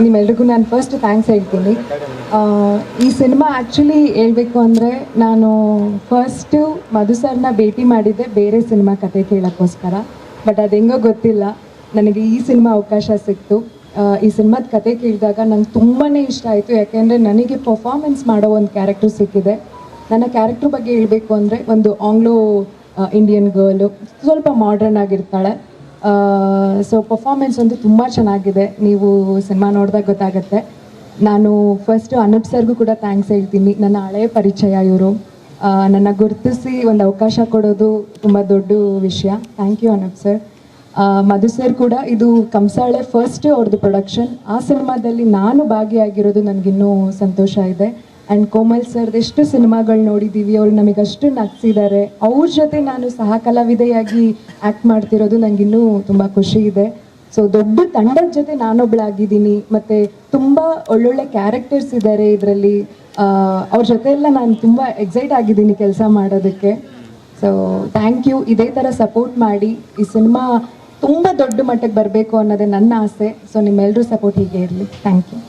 ನಿಮ್ಮೆಲ್ರಿಗೂ ನಾನು first thanks ಹೇಳ್ತೀನಿ. ಈ ಸಿನಿಮಾ ಆ್ಯಕ್ಚುಲಿ ಹೇಳಬೇಕು ಅಂದರೆ ನಾನು ಫಸ್ಟು ಮಧು ಸರ್ನ ಭೇಟಿ ಮಾಡಿದ್ದೆ ಬೇರೆ ಸಿನಿಮಾ ಕತೆ ಕೇಳೋಕ್ಕೋಸ್ಕರ. ಬಟ್ ಅದು ಹೆಂಗೋ ಗೊತ್ತಿಲ್ಲ. ನನಗೆ ಈ ಸಿನಿಮಾ ಅವಕಾಶ ಸಿಕ್ತು. ಈ ಸಿನಿಮಾದ ಕತೆ ಕೇಳಿದಾಗ ನಂಗೆ ತುಂಬಾ ಇಷ್ಟ ಆಯಿತು. ಯಾಕೆಂದರೆ ನನಗೆ ಪರ್ಫಾಮೆನ್ಸ್ ಮಾಡೋ ಒಂದು ಕ್ಯಾರೆಕ್ಟರ್ ಸಿಕ್ಕಿದೆ. ನನ್ನ ಕ್ಯಾರೆಕ್ಟ್ರ್ ಬಗ್ಗೆ ಹೇಳಬೇಕು ಅಂದರೆ ಒಂದು ಆಂಗ್ಲೋ ಇಂಡಿಯನ್ ಗರ್ಲು ಸ್ವಲ್ಪ ಮಾಡ್ರನ್ ಆಗಿರ್ತಾಳೆ. ಸೊ ಪರ್ಫಾರ್ಮೆನ್ಸ್ ಒಂದು ತುಂಬ ಚೆನ್ನಾಗಿದೆ. ನೀವು ಸಿನಿಮಾ ನೋಡಿದಾಗ ಗೊತ್ತಾಗುತ್ತೆ. ನಾನು ಫಸ್ಟು ಅನೂಪ್ ಸರ್ಗೂ ಕೂಡ ಥ್ಯಾಂಕ್ಸ್ ಹೇಳ್ತೀನಿ. ನನ್ನ ಹಳೆಯ ಪರಿಚಯ ಇವರು. ನನ್ನ ಗುರುತಿಸಿ ಒಂದು ಅವಕಾಶ ಕೊಡೋದು ತುಂಬ ದೊಡ್ಡ ವಿಷಯ. Thank you Anoop sir Madhu sir ಕೂಡ ಇದು ಕಂಸಾಳೆ ಫಸ್ಟ್ ಅವ್ರದ್ದು ಪ್ರೊಡಕ್ಷನ್ ಆ ಸಿನಿಮಾದಲ್ಲಿ ನಾನು ಭಾಗಿಯಾಗಿರೋದು ನನಗಿನ್ನೂ ಸಂತೋಷ ಇದೆ. ಆ್ಯಂಡ್ ಕೋಮಲ್ ಸರ್ದು ಎಷ್ಟು ಸಿನಿಮಾಗಳು ನೋಡಿದ್ದೀವಿ ಅವ್ರು ಅಷ್ಟು ನಗ್ಸಿದ್ದಾರೆ ಅವ್ರ ಜೊತೆ ನಾನು ಸಹ ಕಲಾವಿದೆಯಾಗಿ ಆ್ಯಕ್ಟ್ ಮಾಡ್ತಿರೋದು ನನಗಿನ್ನೂ ತುಂಬ ಖುಷಿ ಇದೆ. ಸೊ ದೊಡ್ಡ ತಂಡದ ಜೊತೆ ನಾನೊಬ್ಳಾಗಿದ್ದೀನಿ. ಮತ್ತು ತುಂಬ ಒಳ್ಳೊಳ್ಳೆ ಕ್ಯಾರೆಕ್ಟರ್ಸ್ ಇದ್ದಾರೆ ಇದರಲ್ಲಿ. ಅವ್ರ ಜೊತೆ ಎಲ್ಲ ನಾನು ತುಂಬ ಎಕ್ಸೈಟ್ ಆಗಿದ್ದೀನಿ ಕೆಲಸ ಮಾಡೋದಕ್ಕೆ. ಸೊ ಥ್ಯಾಂಕ್ ಯು ಇದೇ ಥರ ಸಪೋರ್ಟ್ ಮಾಡಿ. ಈ ಸಿನಿಮಾ ತುಂಬ ದೊಡ್ಡ ಮಟ್ಟಕ್ಕೆ ಬರಬೇಕು ಅನ್ನೋದೇ ನನ್ನ ಆಸೆ. ಸೊ ನಿಮ್ಮೆಲ್ಲರೂ ಸಪೋರ್ಟ್ ಹೀಗೆ ಇರಲಿ. Thank you